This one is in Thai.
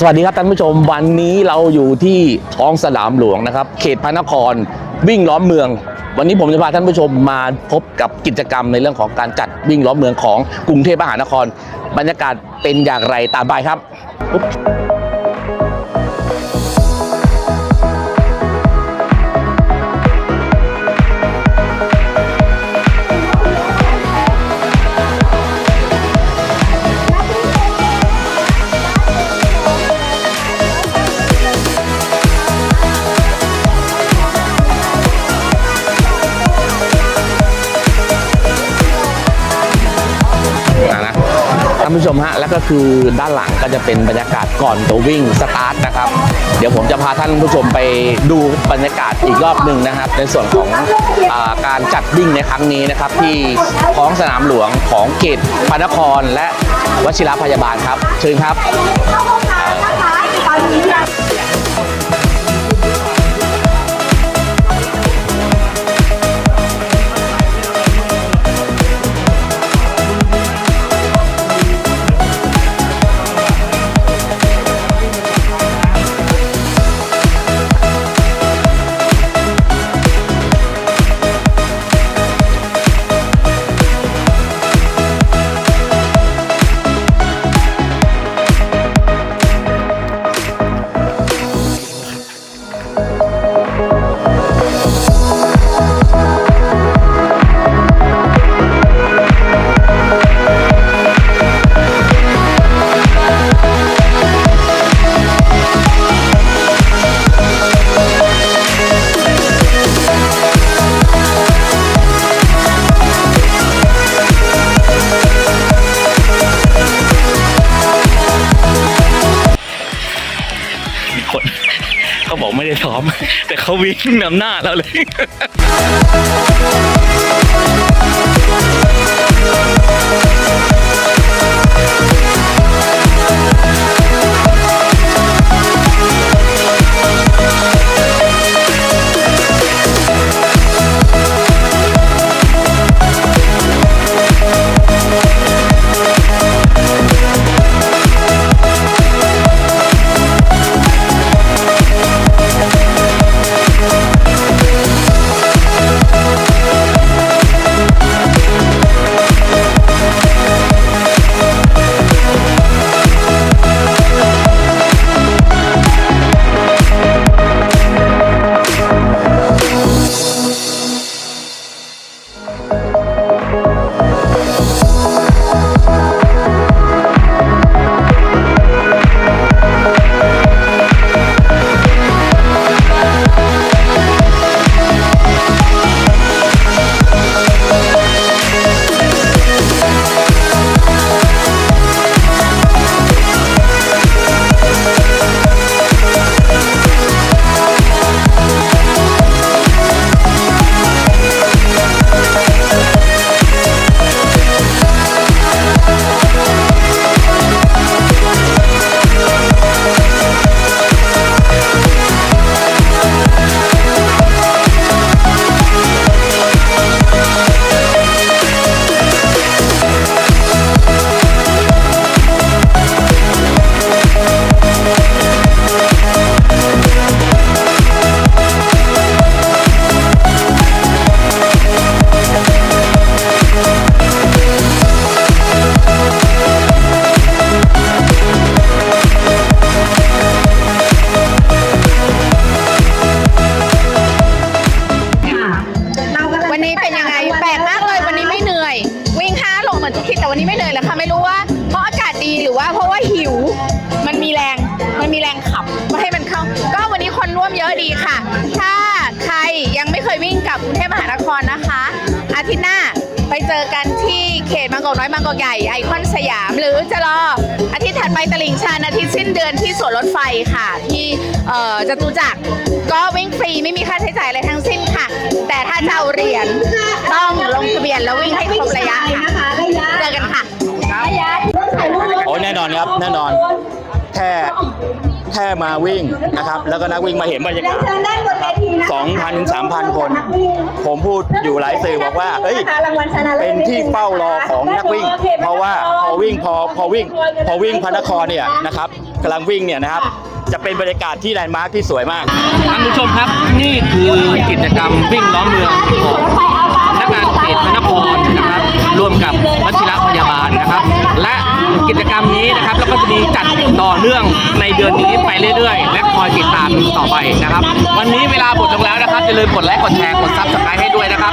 สวัสดีครับท่านผู้ชมวันนี้เราอยู่ที่ท้องสนามหลวงนะครับ เขตพระนครวิ่งล้อมเมือง วันนี้ผมจะพาท่านผู้ชมมาพบกับกิจกรรมในเรื่องของการจัดวิ่งล้อมเมืองของกรุงเทพมหานคร บรรยากาศเป็นอย่างไรตามไปครับ ท่านผู้ชมฮะแล้วก็คือด้านหลังก็จะเป็นบรรยากาศก่อนตัววิ่งสตาร์ทนะครับ เดี๋ยวผมจะพาท่านผู้ชมไปดูบรรยากาศอีกรอบหนึ่งนะครับ ในส่วนของอาการจัดวิ่งในครั้งนี้นะครับ ที่ท้องสนามหลวงของเขตพระนครและวชิรพยาบาลครับ เชิญครับ เขาบอกไม่ได้ซ้อม แต่เขาวิ่งนำหน้าเราเลยวัน เยอะดีค่ะ ถ้าใครยังไม่เคยวิ่งกับกรุงเทพมหานครนะคะ อาทิตย์หน้าไปเจอกันที่เขตบางกอกน้อยบางกอกใหญ่ไอคอนสยาม หรือจะรออาทิตย์ถัดไปตลิ่งชันอาทิตย์สิ้นเดือนที่สวนรถไฟค่ะ ที่เอ่อจตุจักรก็วิ่งฟรีไม่มีค่าใช้จ่ายอะไรทั้งสิ้นค่ะ แต่ถ้าจะเอาเหรียญต้องลงทะเบียนแล้ววิ่งให้ครบระยะค่ะเจอกันค่ะโอ้แน่นอนครับแน่นอนแค่ แค่มาวิ่งนะครับแล้วก็นักวิ่งมาเห็นบรรยากาศสองพันถึงสามพันคน ผมพูดอยู่หลายสื่อบอกว่าเฮ้ยเป็นที่เฝ้ารอของนักวิ่ง เพราะว่าพอวิ่งพอพอวิ่ง พอวิ่งพระนครเนี่ยนะครับกำลังวิ่งเนี่ยนะครับจะเป็นบรรยากาศที่แลนด์มาร์คที่สวยมากท่านผู้ชมครับนี่คือกิจกรรมวิ่งล้อมเมืองของพนักงานเขตพระนครนะครับร่วมกับวชิรพยาบาลนะครับ และ กิจกรรมนี้นะครับ แล้วก็จะมีจัดต่อเนื่องในเดือนนี้ไปเรื่อยๆ และคอยติดตามต่อไปนะครับ วันนี้เวลาหมดลงแล้วนะครับอย่าลืมกดไลค์กดแชร์กดซับสไครต์ให้ด้วยนะครับ